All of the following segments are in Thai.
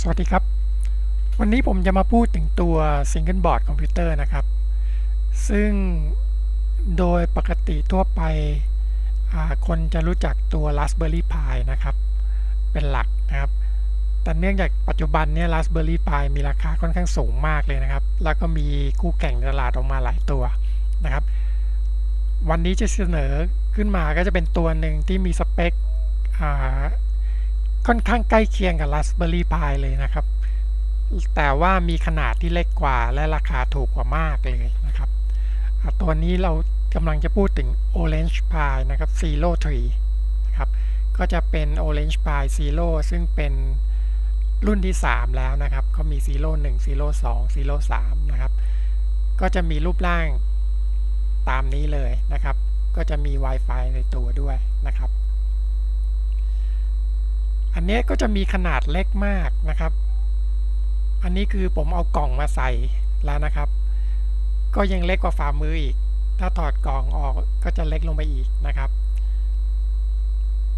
สวัสดีครับ วันนี้ผมจะมาพูดถึงตัว Single Board คอมพิวเตอร์นะครับ ซึ่งโดยปกติทั่วไปคนจะรู้จักตัว Raspberry Pi นะครับ เป็นหลักนะครับ แต่เนื่องจากปัจจุบันเนี่ย Raspberry Pi มีราคาค่อนข้างสูงมากเลยนะครับ แล้วก็มีคู่แข่งตลาดออกมาหลายตัวนะครับ วันนี้จะเสนอขึ้นมาก็จะเป็นตัวหนึ่งที่มีสเปค ค่อนข้างใกล้เคียงกับ Raspberry Pi เลยนะครับ แต่ว่ามีขนาดที่เล็กกว่าและราคาถูกกว่ามากเลยนะครับ ตัวนี้เรากำลังจะพูดถึง Orange Pi นะครับ Zero 3นะครับ ก็จะเป็น Orange Pi Zero ซึ่งเป็นรุ่นที่ 3 แล้วนะครับ ก็มี Zero 1 Zero 2 Zero 3นะครับ ก็จะมีรูปร่างตามนี้เลยนะครับ ก็จะมี Wi-Fi ในตัวด้วยนะครับ อันนี้ก็จะมีขนาดเล็กมากนะครับ อันนี้คือผมเอากล่องมาใส่แล้วนะครับ ก็ยังเล็กกว่าฝ่ามืออีก ถ้าถอดกล่องออกก็จะเล็กลงไปอีกนะครับ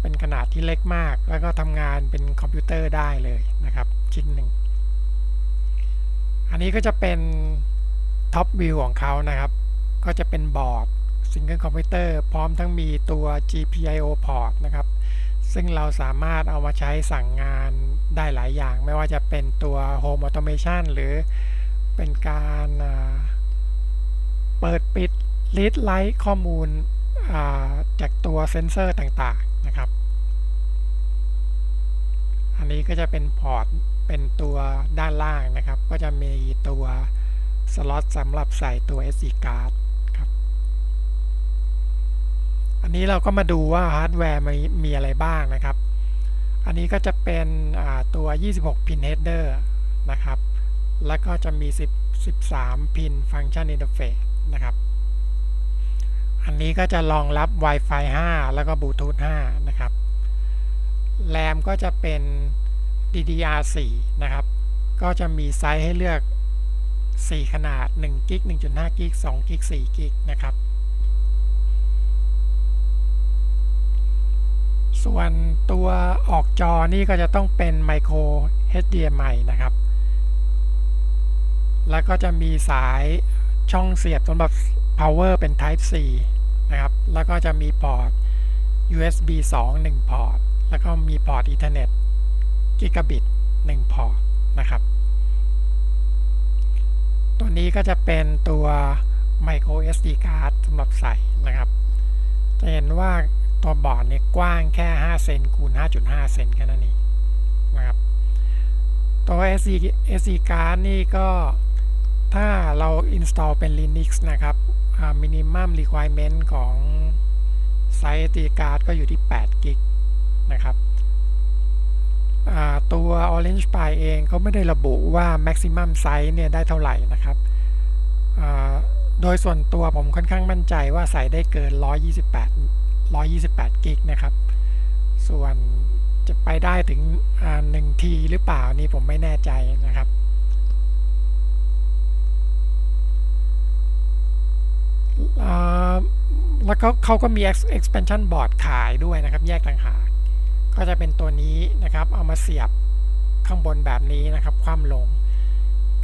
เป็นขนาดที่เล็กมาก แล้วก็ทำงานเป็นคอมพิวเตอร์ได้เลยนะครับ ชิ้นหนึ่ง อันนี้ก็จะเป็นท็อปวิวของเขานะครับ ก็จะเป็นบอร์ดซิงเกิลคอมพิวเตอร์พร้อมทั้งมีตัว GPIO port นะครับ ซึ่งเราสามารถเอามาใช้สั่งงานได้หลายอย่าง ไม่ว่าจะเป็นตัว Home Automation หรือเป็นการเปิดปิด read write ข้อมูลจากตัวเซนเซอร์ต่างๆนะครับ อันนี้ก็จะเป็นพอร์ตเป็นตัวด้านล่างนะครับ ก็จะมีตัวสล็อตสำหรับใส่ตัว SD card ครับ อันนี้เราก็มาดูว่าฮาร์ดแวร์มีมีอะไรบ้างนะครับ อันนี้ก็จะเป็นตัว 26 พิน header นะครับ แล้วก็จะมี 10 13 พิน function interface นะครับ อันนี้ก็จะรองรับ Wi-Fi 5 แล้วก็ Bluetooth 5 นะครับ แรมก็จะเป็น DDR4 นะครับ ก็จะมีไซส์ให้เลือก 4 ขนาด1กิก1.5กิก2กิก4กิกนะครับ ส่วนตัวออกจอนี่ก็จะต้องเป็น Micro HDMI นะครับ แล้วก็จะมีสายช่องเสียบสำหรับ power เป็น Type C นะครับ แล้วก็จะมีพอร์ต USB 2 1 พอร์ต แล้วก็มีพอร์ต Ethernet Gigabit 1พอร์ตนะครับ ตัวนี้ก็จะเป็นตัว Micro SD card สำหรับใส่นะครับ จะเห็นว่า ตัวบอร์ดเนี่ยกว้างแค่ 5 เซนคูณ 5.5 เซนแค่นั้นเองนะครับตัว SD SD card นี่ก็ถ้าเรา install เป็น Linux นะครับ minimum requirement ของไซส์ SD card ก็อยู่ที่8กิกนะครับตัว Orange Pi เองเขาไม่ได้ระบุว่า maximum size เนี่ยได้เท่าไหร่นะครับโดยส่วนตัวผมค่อนข้างมั่นใจว่าใส่ได้เกิน 128 128กิกนะครับ ส่วนจะไปได้ถึง1ทีหรือเปล่านี่ผมไม่แน่ใจนะครับ แล้วก็เขาก็มี expansion board ขายด้วยนะครับ แยกต่างหาก ก็จะเป็นตัวนี้นะครับ เอามาเสียบข้างบนแบบนี้นะครับ คว่ำลง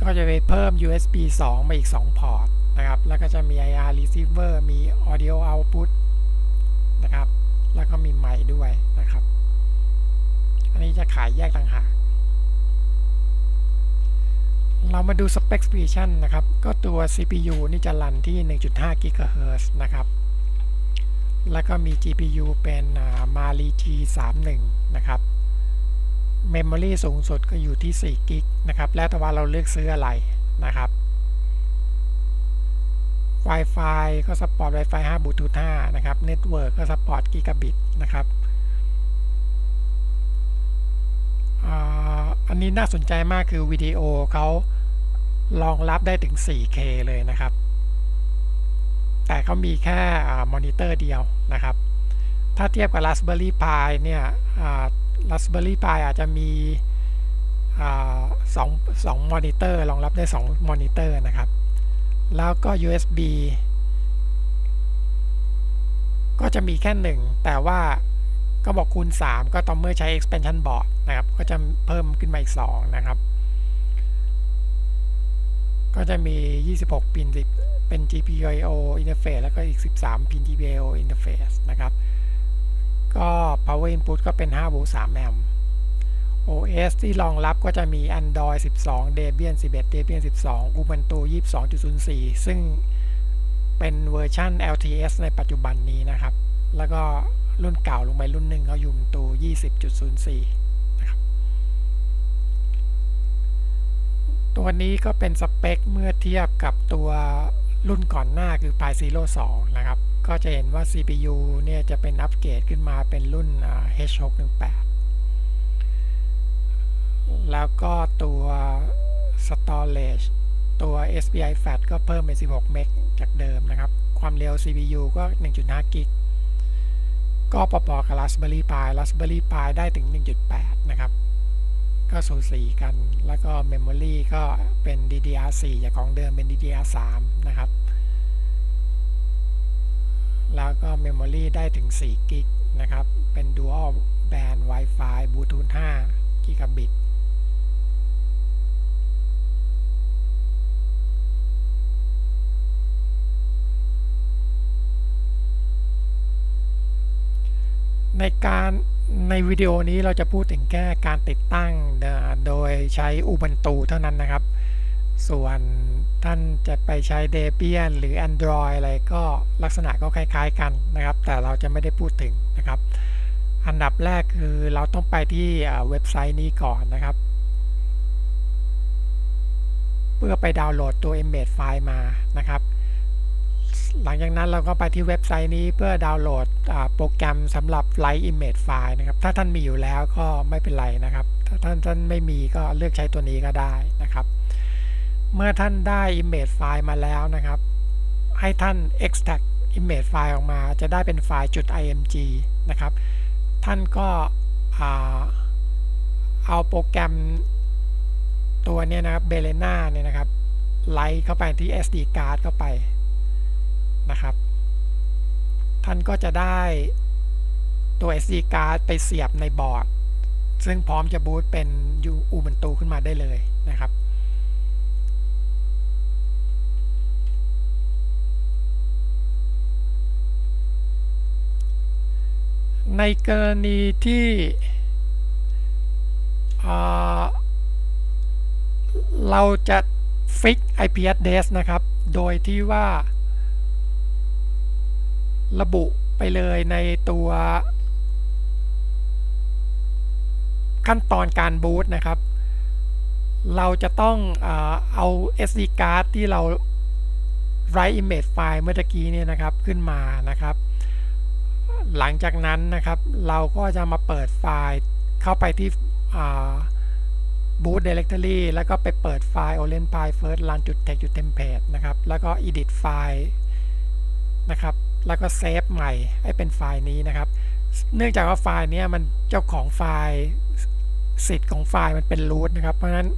ก็จะไปเพิ่ม USB 2 มาอีก 2 พอร์ตนะครับ แล้วก็จะมี IR receiver มี audio output นะครับ แล้วก็มีไมค์ด้วยนะครับ อันนี้จะขายแยกต่างหาก เรามาดู specification นะครับ ก็ตัว CPU นี่จะรันที่ 1.5 GHz นะครับ แล้วก็มี GPU เป็น Mali G31 นะครับ Memory สูงสุดก็อยู่ที่4 g b นะครับ แล้วแต่ว่าเราเลือกซื้ออะไรนะครับ Wi-Fi ก็สปอร์ต Wi-Fi 5 Bluetooth 5 นะครับ Network ก็สปอร์ต Gigabit นะครับอันนี้น่าสนใจมากคือวิดีโอเขารองรับได้ถึง 4K เลยนะครับ แต่เขามีแค่มอนิเตอร์เดียวนะครับ ถ้าเทียบกับ Raspberry Pi เนี่ย Raspberry Pi อาจจะมีสองสองมอนิเตอร์รองรับได้ 2 มอนิเตอร์นะครับ แล้วก็ USB ก็จะมีแค่หนึ่งแต่ว่าก็บอกคูณ 3 ก็ต้องเมื่อใช้ expansion board นะครับ ก็จะเพิ่มขึ้นมาอีก 2 นะครับ ก็จะมี 26ปินเป็น GPIO interface แล้วก็อีก 13ปิน GPIO interface นะครับ ก็ power input ก็เป็น5โวลต์3แอมป์ OS ที่รองรับก็จะมี Android 12 Debian 11 Debian 12 Ubuntu 22.04 ซึ่งเป็นเวอร์ชัน LTS ในปัจจุบันนี้นะครับ แล้วก็รุ่นเก่าลงไปรุ่นหนึ่งก็ Ubuntu 20.04 นะครับ ตัวนี้ก็เป็นสเปคเมื่อเทียบกับตัวรุ่นก่อนหน้าคือ Pi Zero 2 นะครับ ก็จะเห็นว่า CPU เนี่ยจะเป็นอัปเกรดขึ้นมาเป็นรุ่น H618 แล้วก็ตัว storage ตัว SPI FAT ก็เพิ่มเป็น 16 เมกจากเดิมนะครับ ความเร็ว CPU ก็ 1.5 กิก ก็ปอๆกับ Raspberry Pi Raspberry Pi ได้ถึง 1.8 นะครับ ก็สูสีกัน แล้วก็ Memory ก็เป็น DDR4 จากของเดิมเป็น DDR3 นะครับ แล้วก็ Memory ได้ถึง 4 กิกนะครับ เป็น Dual Band Wi-Fi Bluetooth 5 Gigabit ในการในวิดีโอนี้เราจะพูดถึงแค่การติดตั้งโดยใช้ Ubuntu เท่านั้นนะครับ ส่วนท่านจะไปใช้ Debian หรือ Android อะไรก็ลักษณะก็คล้ายๆกันนะครับ แต่เราจะไม่ได้พูดถึงนะครับ อันดับแรกคือเราต้องไปที่เว็บไซต์นี้ก่อนนะครับ เพื่อไปดาวน์โหลดตัว embed ไฟล์มานะครับ หลังจากนั้นเราก็ไปที่เว็บไซต์นี้เพื่อดาวน์โหลดโปรแกรมสำหรับ Light Image File นะครับ ถ้าท่านมีอยู่แล้วก็ไม่เป็นไรนะครับ ถ้าท่านท่านไม่มีก็เลือกใช้ตัวนี้ก็ได้นะครับ เมื่อท่านได้ Image File มาแล้วนะครับ ให้ท่าน extract Image File ออกมา จะได้เป็นไฟล์จุด .img นะครับ ท่านก็เอาโปรแกรมตัวนี้นะครับ b e l e n a เนี่ยนะครับไลท์เข้าไปที่ SD card เข้าไป นะครับ ท่านก็จะได้ตัว SD card ไปเสียบในบอร์ด ซึ่งพร้อมจะบูตเป็นยูอูบันตูขึ้นมาได้เลยนะครับในกรณีที่เราจะฟิก IP address นะครับ โดยที่ว่า ระบุไปเลยในตัวขั้นตอนการบูตนะครับ เราจะต้องเอา SD card ที่เรา write image file เมื่อกี้เนี่ยนะครับขึ้นมานะครับ หลังจากนั้นนะครับ เราก็จะมาเปิดไฟล์เข้าไปที่ boot directory แล้วก็ไปเปิดไฟล์ orange pi first run text template นะครับ แล้วก็ edit ไฟล์นะครับ แล้วก็เซฟใหม่ให้เป็นไฟล์นี้นะครับ เนื่องจากว่าไฟล์นี้มันเจ้าของไฟล์สิทธิ์ของไฟล์มันเป็น root นะครับ เพราะฉะนั้น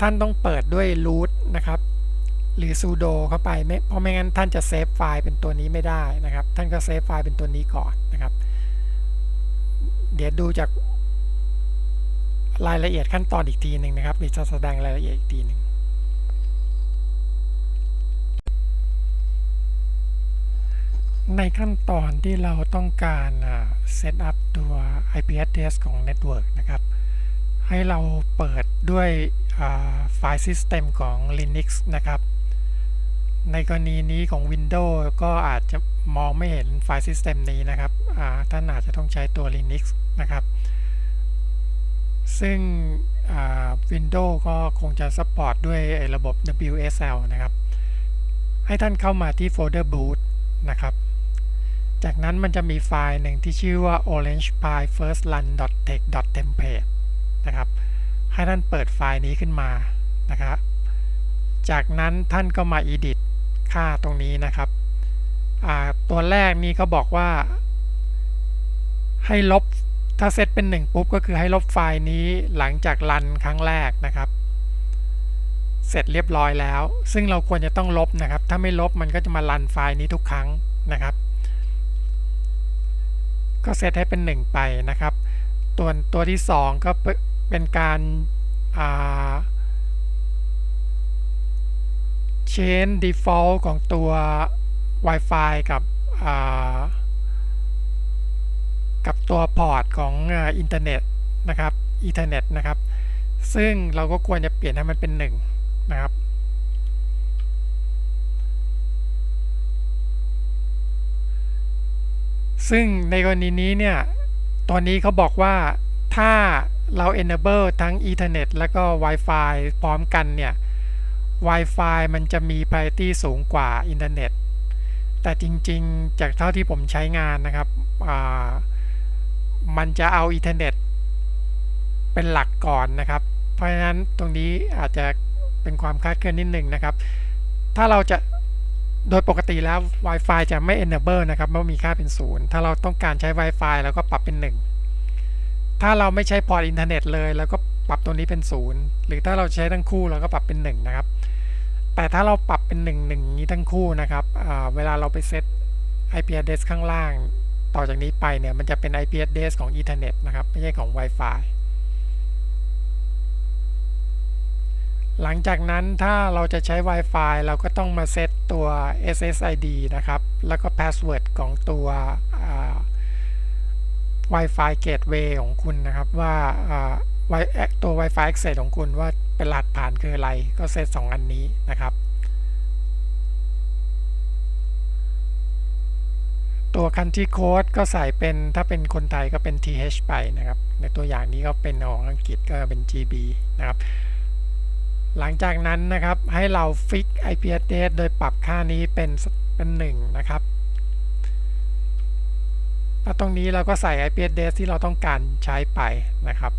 ท่านต้องเปิดด้วย root นะครับ หรือ sudo เข้าไปไม่เพราะไม่งั้นท่านจะเซฟไฟล์เป็นตัวนี้ไม่ได้นะครับ ท่านก็เซฟไฟล์เป็นตัวนี้ก่อนนะครับ เดี๋ยวดูจากรายละเอียดขั้นตอนอีกทีหนึ่งนะครับเดี๋ยวจะแสดงรายละเอียดอีกทีหนึ่ง ในขั้นตอนที่เราต้องการเซตอัพตัว IP address ของ Network นะครับ ให้เราเปิดด้วยไฟล์ System ของ Linux นะครับ ในกรณีนี้ของ Windows ก็อาจจะมองไม่เห็นไฟล์ System นี้นะครับท่านอาจจะต้องใช้ตัว Linux นะครับ ซึ่ง Windows ก็คงจะ support ด้วยระบบ WSL นะครับ ให้ท่านเข้ามาที่โฟลเดอร์ boot นะครับ จากนั้นมันจะมีไฟล์หนึ่งที่ชื่อว่า orange pie first run text template นะครับ ให้ท่านเปิดไฟล์นี้ขึ้นมานะครับ จากนั้นท่านก็มา edit ค่าตรงนี้นะครับ ตัวแรกนี้ก็บอกว่า ให้ลบ ถ้าเซตเป็น 1 ปุ๊บ ก็คือให้ลบไฟล์นี้หลังจากรันครั้งแรกนะครับ เสร็จเรียบร้อยแล้ว ซึ่งเราควรจะต้องลบนะครับ ถ้าไม่ลบมันก็จะมารันไฟล์นี้ทุกครั้งนะครับ ก็เซตให้เป็น 1 ไปนะครับ ตัวตัวที่ 2 ก็เป็นการา change default ของตัว Wi-Fi กับกับตัวพอร์ตของอินเทอร์เน็ตนะครับอีเทอร์เน็ตนะครับ ซึ่งเราก็ควรจะเปลี่ยนให้มันเป็น 1 นะครับ ซึ่งในกรณีนี้เนี่ยตอนนี้เขาบอกว่าถ้าเรา enable ทั้ง Ethernet แล้วก็ Wi-Fi พร้อมกันเนี่ย Wi-Fi มันจะมี priority สูงกว่าอินเทอร์เน็ตแต่จริงๆ จากเท่าที่ผมใช้งานนะครับมันจะเอาอินเทอร์เน็ตเป็นหลักก่อนนะครับ เพราะฉะนั้นตรงนี้อาจจะเป็นความคลาดเคลื่อนนิดนึงนะครับ ถ้าเราจะ โดยปกติแล้ว Wi-Fi จะไม่ enable นะครับเมื่อมีค่าเป็นศูนย์ถ้าเราต้องการใช้ Wi-Fi แล้วก็ปรับเป็น 1 ถ้าเราไม่ใช้พอร์ตอินเทอร์เน็ตเลยแล้วก็ปรับตัวนี้เป็นศูนย์หรือถ้าเราใช้ทั้งคู่เราก็ปรับเป็น 1 นะครับ แต่ถ้าเราปรับเป็น 1 1 นี้ทั้งคู่นะครับเวลาเราไปเซต IP address ข้างล่าง ต่อจากนี้ไปเนี่ยมันจะเป็น IP address ของ Ethernet นะครับไม่ใช่ของ Wi-Fi หลังจากนั้นถ้าเราจะใช้ Wi-Fi เราก็ต้องมาเซตตัว SSID นะครับ แล้วก็ Password ของตัว Wi-Fi Gateway ของคุณนะครับว่าตัว Wi-Fi Access ของคุณว่าเป็นรหัสผ่านคืออะไร ก็เซต 2 อันนี้นะครับ ตัว Country Code ก็ใส่เป็นถ้าเป็นคนไทยก็เป็น TH ไปนะครับ ในตัวอย่างนี้ก็เป็นของอังกฤษก็เป็น GB นะครับ หลังจากนั้นนะครับให้เราฟิก IP address โดยปรับค่านี้เป็นเป็น1นะครับแล้วตรงนี้เราก็ใส่ IP address ที่เราต้องการใช้ไปนะครับ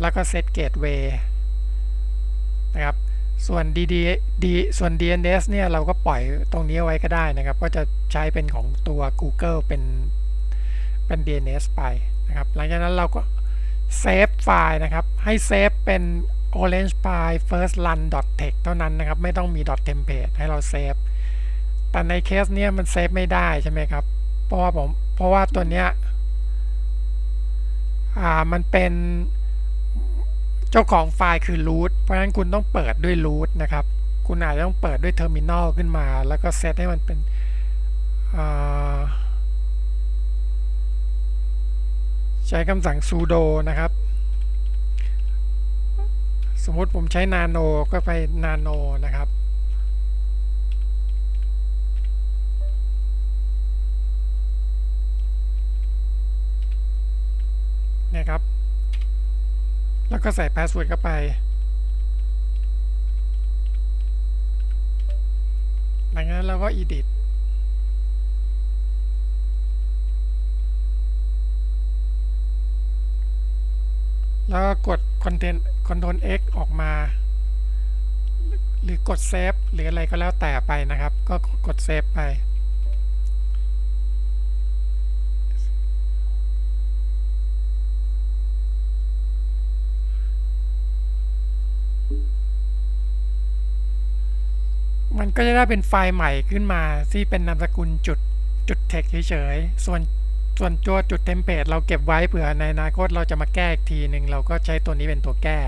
แล้วก็ set gateway นะครับส่วน DD D ส่วน DNS เนี่ยเราก็ปล่อยตรงนี้ไว้ก็ได้นะครับ ก็จะใช้เป็นของตัว Google เป็นเป็น DNS ไปนะครับ หลังจากนั้นเราก็เซฟไฟล์นะครับ ให้เซฟเป็น orange pie first run text เท่านั้นนะครับ ไม่ต้องมี template ให้เราเซฟ แต่ในเคสเนี้ยมันเซฟไม่ได้ใช่ไหมครับ เพราะว่าผม เพราะว่าตัวเนี้ย อ่า มันเป็นเจ้าของไฟล์คือ root เพราะฉะนั้นคุณต้องเปิดด้วย root นะครับ คุณอาจจะต้องเปิดด้วย terminal ขึ้นมา แล้วก็เซตให้มันเป็นใช้คำสั่ง sudo นะครับ สมมติผมใช้นาโนก็ไปนาโนนะครับเนี่ยครับ แล้วก็ใส่พาสเวิร์ดเข้าไป หลังจากนั้นเราก็ edit แล้วก็กด content control x ออกมา หรือกดเซฟหรืออะไรก็แล้วแต่ไปนะครับ ก็กดเซฟไป มันก็จะได้เป็นไฟล์ใหม่ขึ้นมาที่เป็นนามสกุลจุดจุด text เฉยๆ ส่วน ส่วนตัวจุดเทมเพลตเราเก็บไว้เผื่อในอนาคตเราจะมาแก้อีกทีหนึ่งเราก็ใช้ตัวนี้เป็นตัวแก้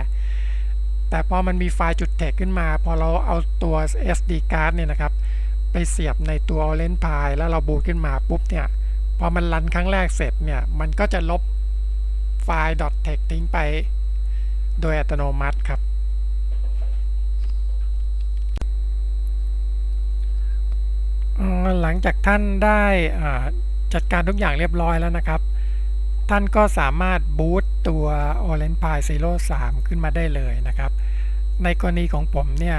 แต่พอมันมีไฟล์จุดเทคขึ้นมา พอเราเอาตัว SD card เนี่ยนะครับ ไปเสียบในตัว Orange Pi แล้วเราบูตขึ้นมาปุ๊บเนี่ยพอมันรันครั้งแรกเสร็จเนี่ย มันก็จะลบไฟล์ .text ทิ้งไป โดยอัตโนมัติครับ หลังจากท่านได้ จัดการทุกอย่างเรียบร้อยแล้วนะครับ ท่านก็สามารถบูตตัว Orange Pi Zero 3 ขึ้นมาได้เลยนะครับ ในกรณีของผมเนี่ย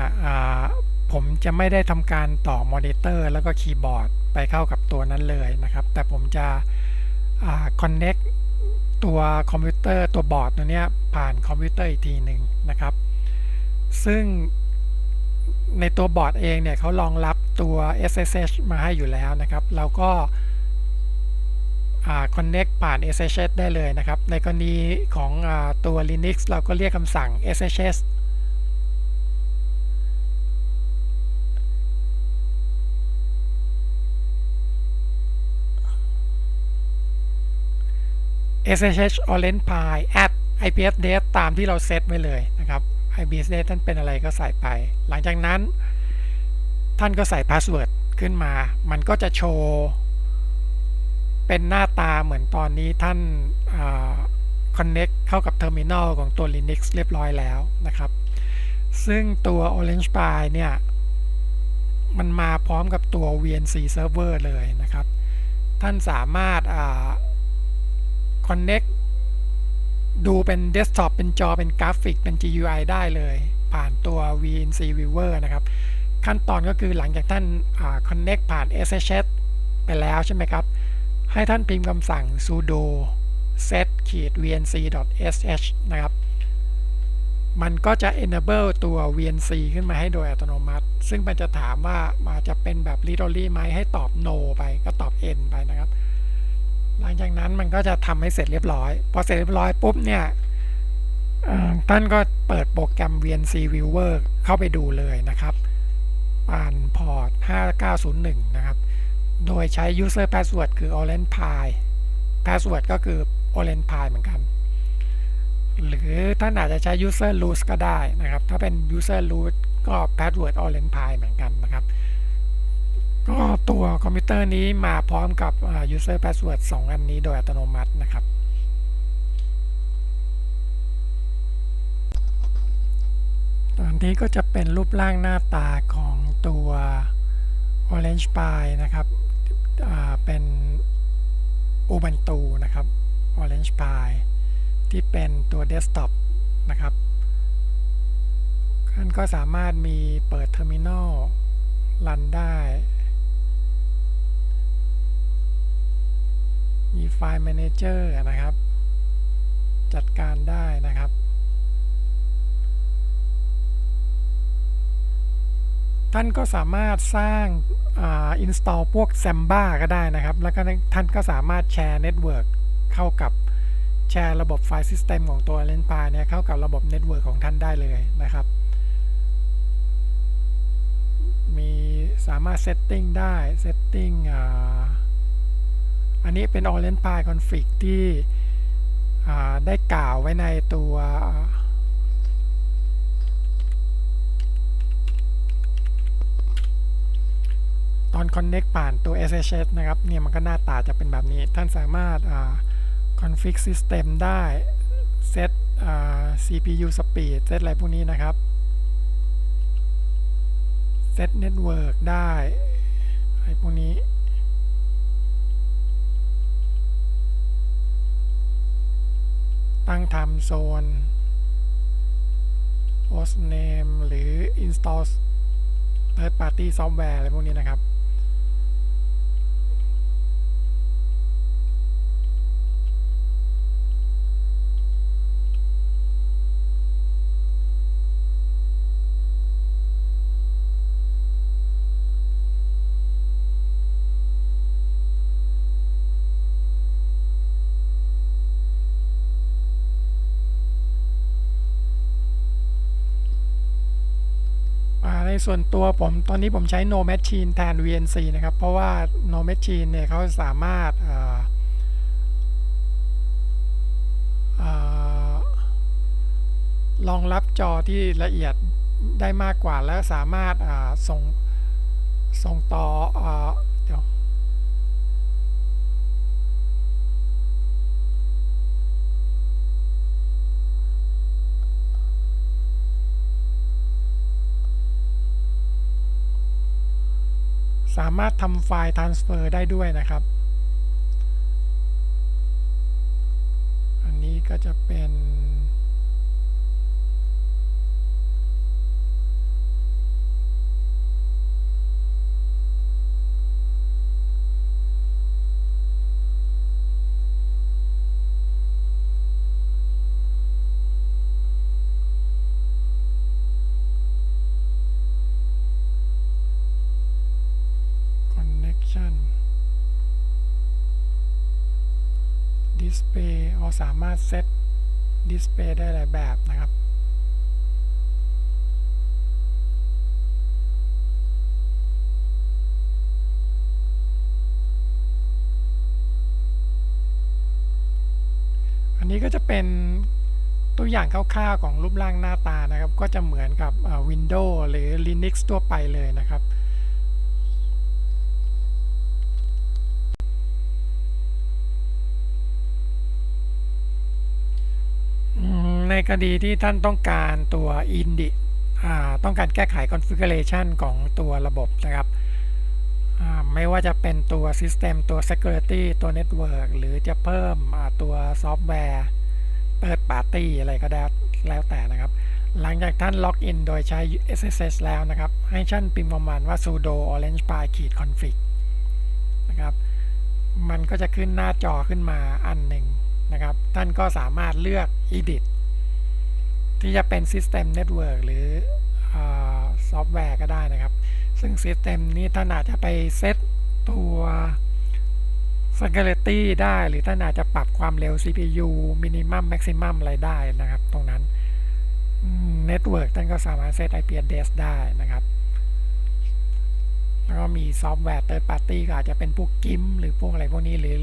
ผมจะไม่ได้ทำการต่อมอนิเตอร์แล้วก็คีย์บอร์ดไปเข้ากับตัวนั้นเลยนะครับ แต่ผมจะ connect ตัวคอมพิวเตอร์ตัวบอร์ดตัวนี้ผ่านคอมพิวเตอร์อีกทีหนึ่งนะครับ ซึ่งในตัวบอร์ดเองเนี่ยเขารองรับตัว SSH มาให้อยู่แล้วนะครับ เราก็ connect ผ่าน SSH ได้เลยนะครับ ในกรณีของอตัว Linux เราก็เรียกคำสั่ง SSH ssh orange pi at ips date ตามที่เราเซตไว้เลยนะครับ ips date ท่านเป็นอะไรก็ใส่ไป หลังจากนั้น ท่านก็ใส่พาสเวิร์ดขึ้นมา มันก็จะโชว์ เป็นหน้าตาเหมือนตอนนี้ท่าน connect เข้ากับ terminal ของตัว Linux เรียบร้อยแล้วนะครับ ซึ่งตัว Orange Pi เนี่ย มันมาพร้อมกับตัว VNC server เลยนะครับ ท่านสามารถ connect ดูเป็น desktop เป็นจอเป็นกราฟิกเป็น GUI ได้เลย ผ่านตัว VNC Viewer นะครับ ขั้นตอนก็คือหลังจากท่าน connect ผ่าน SSH ไปแล้วใช่ไหมครับ ให้ท่านพิมพ์คำสั่ง sudo set vnc sh นะครับ มันก็จะ enable ตัว vnc ขึ้นมาให้โดยอัตโนมัติ ซึ่งมันจะถามว่ามาจะเป็นแบบ read only ไหมให้ตอบ no ไปก็ตอบ n ไปนะครับ หลังจากนั้นมันก็จะทำให้เสร็จเรียบร้อย พอเสร็จเรียบร้อยปุ๊บเนี่ยท่านก็เปิดโปรแกรม VNC Viewer เข้าไปดูเลยนะครับผ่านพอร์ต 5901 นะครับ โดยใช้ user password คือ orange pi password ก็คือ orange pi เหมือนกัน หรือท่านอาจจะใช้ user root ก็ได้นะครับ ถ้าเป็น user root ก็ password orange pi เหมือนกันนะครับ ก็ตัวคอมพิวเตอร์นี้มาพร้อมกับ user password 2 อันนี้โดยอัตโนมัตินะครับตอนนี้ก็จะเป็นรูปร่างหน้าตาของตัว Orange Pi นะครับ เป็น Ubuntu นะครับ Orange Pi ที่เป็นตัว Desktop นะครับท่านก็สามารถมีเปิด Terminal รันได้ มีไฟล์ Manager นะครับ จัดการได้นะครับ ท่านก็สามารถสร้างอินสตอลพวก Samba ก็ได้นะครับ แล้วก็ท่านก็สามารถแชร์เน็ตเวิร์กเข้ากับแชร์ระบบไฟล์ซิสเต็มของตัว l e n p y เนี่ยเข้ากับระบบเน็ตเวิร์กของท่านได้เลยนะครับ มีสามารถเซตติ้งได้เซตติ้งอันนี้เป็น Orange Pi config ที่ได้กล่าวไว้ในตัว อน Connect ผ่านตัว SSH นะครับเนี่ยมันก็หน้าตาจะเป็นแบบนี้ ท่านสามารถ config system ได้ set CPU speed เซตอะไรพวกนี้นะครับ set network ได้อะไรพวกนี้ตั้ง time zone host name หรือ install third party software อะไรพวกนี้นะครับใน ส่วนตัวผมตอนนี้ผมใช้ no machine แทน VNC นะครับ เพราะว่า no machine เนี่ยเขาสามารถรองรับจอที่ละเอียดได้มากกว่าและสามารถส่งส่งต่อ สามารถทำไฟล์ transfer ได้ด้วยนะครับ อันนี้ก็จะเป็น connection display เรา สามารถเซต display ได้หลายแบบนะครับอันนี้ก็จะเป็นตัวอย่างคร่าวๆของรูปร่างหน้าตานะครับ ก็จะเหมือนกับ Windows หรือ Linux ทั่วไปเลยนะครับ อืมใน กรณีที่ท่านต้องการตัว Indi อ่าต้องการแก้ไข configuration ของตัวระบบนะครับไม่ว่าจะเป็นตัว System ตัว Security ตัว Network หรือจะเพิ่มตัวซอฟต์แวร์ Third Party อะไรก็ได้แล้วแต่นะครับ หลังจากท่านล็อกอินโดยใช้ SSH แล้วนะครับ ให้ท่านพิมพ์ประมาณว่า sudo orange pi ขีด config นะครับ มันก็จะขึ้นหน้าจอขึ้นมาอันหนึ่งนะครับ ท่านก็สามารถเลือก edit ที่จะเป็น System Network หรือซอฟต์แวร์ก็ได้นะครับ ซึ่ง System นี้ท่านอาจจะไปเซตตัว Security ได้ หรือท่านอาจจะปรับความเร็ว CPU Minimum Maximum อะไรได้นะครับ ตรงนั้น Network ท่านก็สามารถเซต IP address ได้นะครับ แล้วก็มีซอฟต์แวร์ Third Party ก็อาจจะเป็นพวก GIMP หรือพวกอะไรพวกนี้หรือ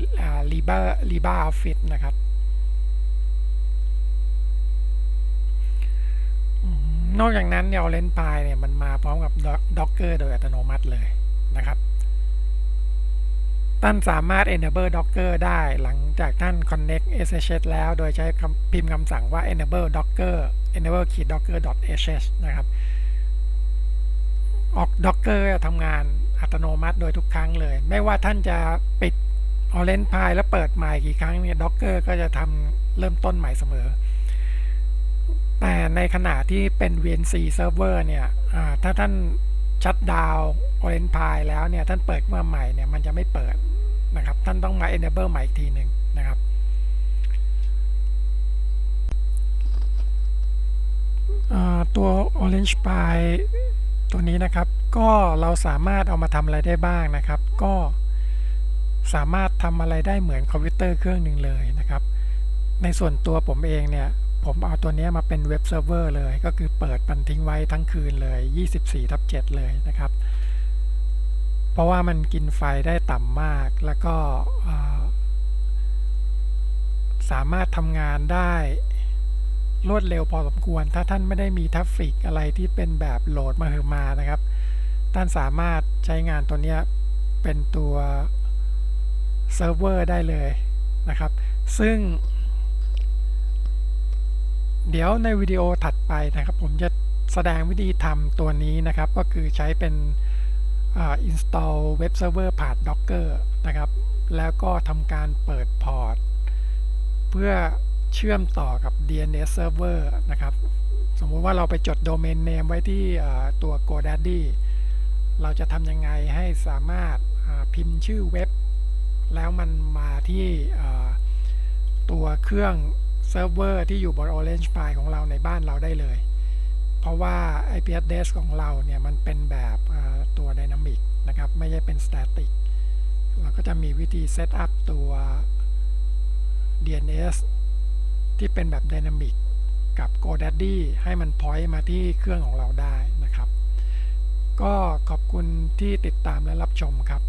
Liba Liba Office นะครับ นอกจากนั้นเนี่ย Orange Pi เนี่ยมันมาพร้อมกับ Docker โดยอัตโนมัติเลยนะครับท่านสามารถ enable Docker ได้หลังจากท่าน connect SSH แล้วโดยใช้พิมพ์คำสั่งว่า enable Docker enable key docker sh นะครับออก Docker ทำงานอัตโนมัติโดยทุกครั้งเลย ไม่ว่าท่านจะปิด Orange Pi แล้วเปิดใหม่กี่ครั้งเนี่ย Docker ก็จะทำเริ่มต้นใหม่เสมอ แต่ในขณะที่เป็น VNC server เนี่ยถ้าท่านชัดดาว Orange Pi แล้วเนี่ย ท่านเปิดมาใหม่เนี่ยมันจะไม่เปิดนะครับ ท่านต้องมา enable ใหม่อีกทีหนึ่งนะครับตัว Orange Pi ตัวนี้นะครับ ก็เราสามารถเอามาทำอะไรได้บ้างนะครับ ก็สามารถทำอะไรได้เหมือนคอมพิวเตอร์เครื่องหนึ่งเลยนะครับ ในส่วนตัวผมเองเนี่ย ผมเอาตัวนี้มาเป็นเว็บเซิร์ฟเวอร์เลย ก็คือเปิดมันทิ้งไว้ทั้งคืนเลย 24ทับ7เลยนะครับ เพราะว่ามันกินไฟได้ต่ำมาก แล้วก็สามารถทำงานได้รวดเร็วพอสมควร ถ้าท่านไม่ได้มีทัฟฟิกอะไรที่เป็นแบบโหลดมาเฮมานะครับ ท่านสามารถใช้งานตัวนี้เป็นตัวเซิร์ฟเวอร์ได้เลยนะครับ ซึ่ง เดี๋ยวในวิดีโอถัดไปนะครับ ผมจะแสดงวิธีทำตัวนี้นะครับ ก็คือใช้เป็น install web server ผ่าน docker นะครับ แล้วก็ทำการเปิดพอร์ต เพื่อเชื่อมต่อกับ DNS server นะครับ สมมุติว่าเราไปจดโดเมนเนมไว้ที่ตัว GoDaddy เราจะทำยังไงให้สามารถพิมพ์ชื่อเว็บ แล้วมันมาที่ตัวเครื่อง เซิร์ฟเวอร์ที่อยู่บน Orange Pi ของเราในบ้านเราได้เลย เพราะว่า IP address ของเราเนี่ยมันเป็นแบบตัว Dynamic นะครับ ไม่ใช่เป็น Static เราก็จะมีวิธีเซตอัพตัว DNS ที่เป็นแบบ Dynamic กับ GoDaddy ให้มัน point มาที่เครื่องของเราได้นะครับ ก็ขอบคุณที่ติดตามและรับชมครับ